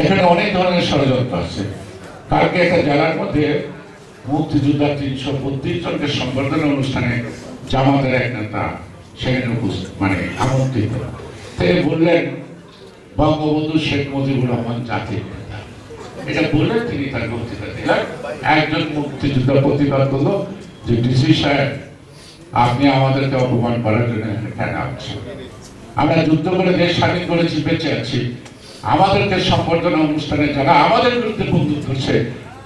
এখানে অনেক ধরনের ষড়যন্ত্র আছে। কালকে একটা জেলার মধ্যে মুক্তিযোদ্ধা তিনশো বত্রিশ জনকে সংবর্ধনা অনুষ্ঠানে জামাতের এক নেতা সেখানে উপস্থিত মানে আমন্ত্রিত। তিনি বললেন, বঙ্গবন্ধু শেখ মুজিবুর রহমান জাতির এটা বলে তিনি তার বক্তৃতা দিলেন। একজন মুক্তিযোদ্ধা প্রতিবাদ করল যে ডিসি সাহেব, আপনি আমাদেরকে অপমান করার জন্য এখানে আমরা যুদ্ধ করে দেশ স্বাধীন করেছি বেঁচে আছি। আমাদেরকে সম্বর্ধনা অনুষ্ঠানে যারা আমাদের বিরুদ্ধে বন্দুক করছে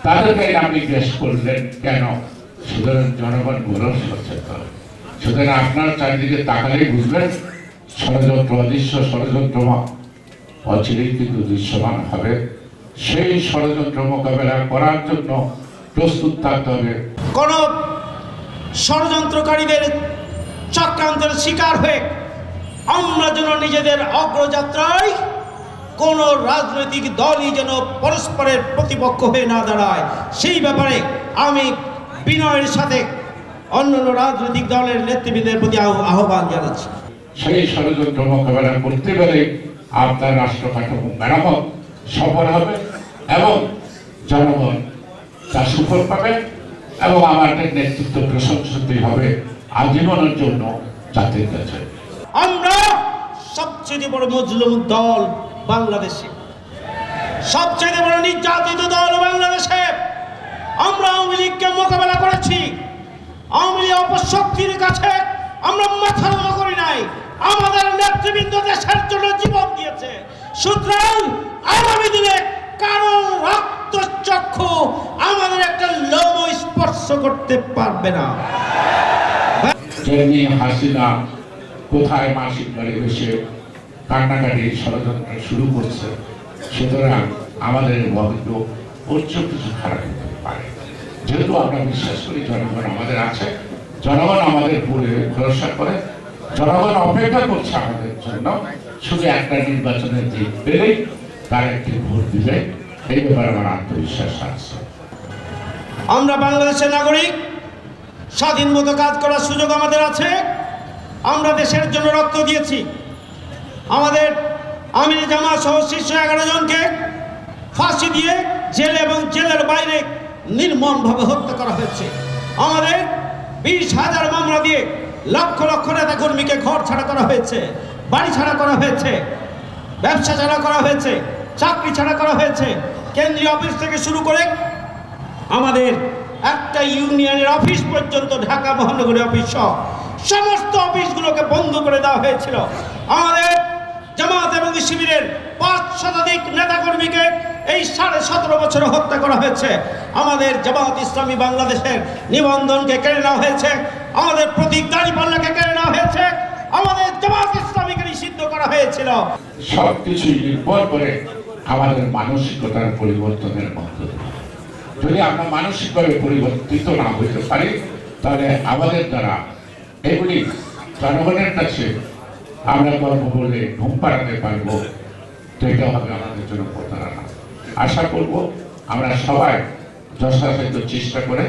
তাদেরকে আপনি জিজ্ঞেস করলেন কেন? সুতরাং জনগণ গৌরব সচেতন। সুতরাং আপনার চারিদিকে তাকালেই বুঝবেন, ষড়যন্ত্র অদৃশ্য, ষড়যন্ত্র অচিরেই কিন্তু দৃশ্যমান হবে। সেই ষড়যন্ত্র মোকাবেলা করার জন্য প্রস্তুত থাকতে হবে। কোন ষড়যন্ত্রকারীদের চক্রান্তের শিকার হয়ে আমরা যেন নিজেদের অগ্রযাত্রায় কোন রাজনৈতিক দলই যেন পরস্পরের প্রতিপক্ষ হয়ে না দাঁড়ায় সেই ব্যাপারে আমি বিনয়ের সাথে অন্যান্য রাজনৈতিক দলের নেতৃবৃন্দের প্রতি আহ্ব- আহ্বান জানাচ্ছি। সেই ষড়যন্ত্র মোকাবেলা করতে পেরে আপনার রাষ্ট্র কাঠামো মেরামত সফল হবে এবং জনগণ তার সুফল পাবে এবং আমাদের নেতৃত্ব প্রশংসিত হবে আজীবনের জন্য জাতির কাছে। আমরা সবচেয়ে বড় মজলুম দল বাংলাদেশে। সবচেয়ে বড় নির্যাতিত দল বাংলাদেশে। আমরা আওয়ামী লীগকে মোকাবেলা করেছি। আওয়ামী লীগ অপশক্তির কাছে আমরা মাথা নত করি নাই। আমাদের নেতৃবৃন্দ দেশের জন্য জীবন দিয়েছে। সুতরাং আগামী দিনে কারও রক্ত চক্ষু আমাদের একটা লোম স্পর্শ করতে পারবে না। হাসিনা কোথায় মাসিক বাড়ি বসে কান্নাকাটি ষড়যন্ত্র শুরু করছে, সুতরাং আমাদের ভবিষ্য উচ্চ কিছু খারাপ হতে পারে। যেহেতু আমরা বিশ্বাস করি জনগণ আমাদের আছে, জনগণ আমাদের উপরে ভরসা করে, জনগণ অপেক্ষা করছে আমাদের জন্য, শুধু একটা নির্বাচনের দিক পেলেই তার একটি ভোট দিবে এই ব্যাপারে আমার আত্মবিশ্বাস আছে। আমরা বাংলাদেশের নাগরিক, স্বাধীন মতো কাজ করার সুযোগ আমাদের আছে, আমরা দেশের জন্য রক্ত দিয়েছি। আমাদের আমির জামা সহ শীর্ষ এগারো জনকে ফাঁসি দিয়ে জেল এবং জেলের বাইরে নির্মমভাবে হত্যা করা হয়েছে। আমাদের বিশ হাজার মামলা দিয়ে লক্ষ লক্ষ নেতা কর্মীকে ঘর ছাড়া করা হয়েছে, বাড়ি ছাড়া করা হয়েছে, ব্যবসা ছাড়া করা হয়েছে, চাকরি ছাড়া করা হয়েছে। কেন্দ্রীয় অফিস থেকে শুরু করে আমাদের একটা ইউনিয়নের অফিস পর্যন্ত ঢাকা মহানগরী অফিস সহ সমস্ত অফিসগুলোকে বন্ধ করে দেওয়া হয়েছিল। আমাদের জামাত এবং শিবিরের পাঁচ শতাধিক নেতাকর্মীকে এই সাড়ে সতেরো বছরে হত্যা করা হয়েছে। আমাদের জামাত ইসলামী বাংলাদেশের নিবন্ধনকে কেড়ে নেওয়া হয়েছে। আমাদের প্রতীক দাঁড়িপাল্লাকে কেড়ে নেওয়া হয়েছে। আমাদের জামাত ইসলামীকে নিষিদ্ধ করা হয়েছিল। সব কিছুই নির্ভর করে আমাদের মানসিকতার পরিবর্তনের মধ্যে যদি আমরা মানসিকভাবে পরিবর্তিত না হইতে পারি, তাহলে আমাদের দ্বারা এগুলি জনগণের কাছে আমরা গর্ব বলে ঘুম পাড়াতে পারব, তো এটা হবে আমাদের জন্য প্রতারণা। আশা করব আমরা সবাই যথাসাধ্য চেষ্টা করে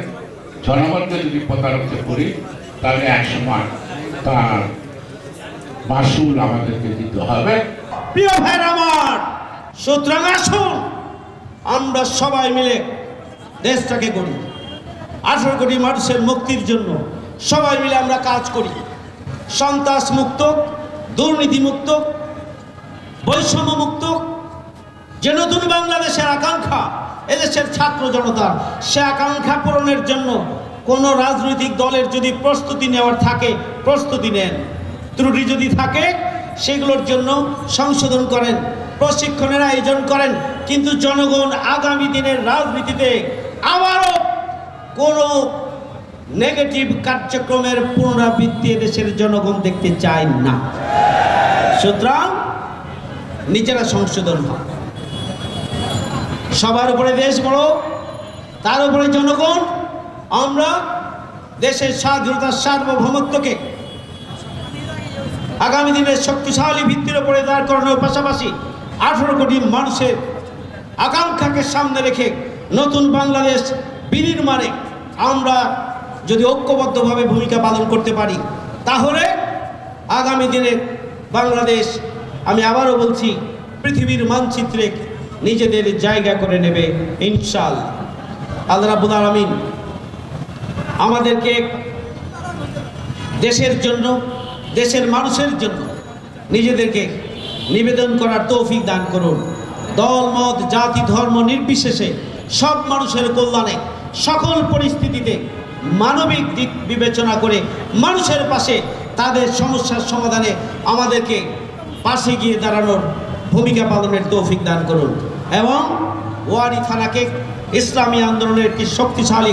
জনগণকে যদি প্রতারিত করি, তাহলে একসময় তার মাসুল আমাদেরকে দিতে হবে। প্রিয় ভাইয়ের আমার, সুতরাং আসুন, আমরা সবাই মিলে দেশটাকে করি আঠারো কোটি মানুষের মুক্তির জন্য সবাই মিলে আমরা কাজ করি। সন্ত্রাস মুক্ত দুর্নীতি মুক্ত বৈষম্য মুক্ত যে নতুন বাংলাদেশের আকাঙ্ক্ষা, এদেশের ছাত্র জনতার সে আকাঙ্ক্ষা পূরণের জন্য কোনো রাজনৈতিক দলের যদি প্রস্তুতি নেওয়ার থাকে, প্রস্তুতি নেন। ত্রুটি যদি থাকে, সেগুলোর জন্য সংশোধন করেন, প্রশিক্ষণের আয়োজন করেন। কিন্তু জনগণ আগামী দিনের রাজনীতিতে আবারও কোনো নেগেটিভ কার্যক্রমের পুনরাবৃত্তি দেশের জনগণ দেখতে চায় না। সুতরাং নিজেরা সংশোধন হয়। সবার উপরে দেশ বড় তার উপরে জনগণ, আমরা দেশের স্বাধীনতার সার্বভৌমত্বকে আগামী দিনের শক্তিশালী ভিত্তির উপরে দাঁড় করানোর পাশাপাশি আঠারো কোটি মানুষের আকাঙ্ক্ষাকে সামনে রেখে নতুন বাংলাদেশ বিনির্মাণে আমরা যদি ঐক্যবদ্ধভাবে ভূমিকা পালন করতে পারি, তাহলে আগামী দিনে বাংলাদেশ, আমি আবারও বলছি, পৃথিবীর মানচিত্রে নিজেদের জায়গা করে নেবে ইনশাল আল্লাহ রাবুল আলমিন আমাদেরকে দেশের জন্য, দেশের মানুষের জন্য নিজেদেরকে নিবেদন করার তৌফিক দান করুন। দল, মত, জাতি, ধর্ম নির্বিশেষে সব মানুষের কল্যাণে সকল পরিস্থিতিতে মানবিক দিক বিবেচনা করে মানুষের পাশে তাদের সমস্যার সমাধানে আমাদেরকে পাশে গিয়ে দাঁড়ানোর ভূমিকা পালনের তৌফিক দান করুন। এবং ওয়ারি থানাকে ইসলামী আন্দোলনের একটি শক্তিশালী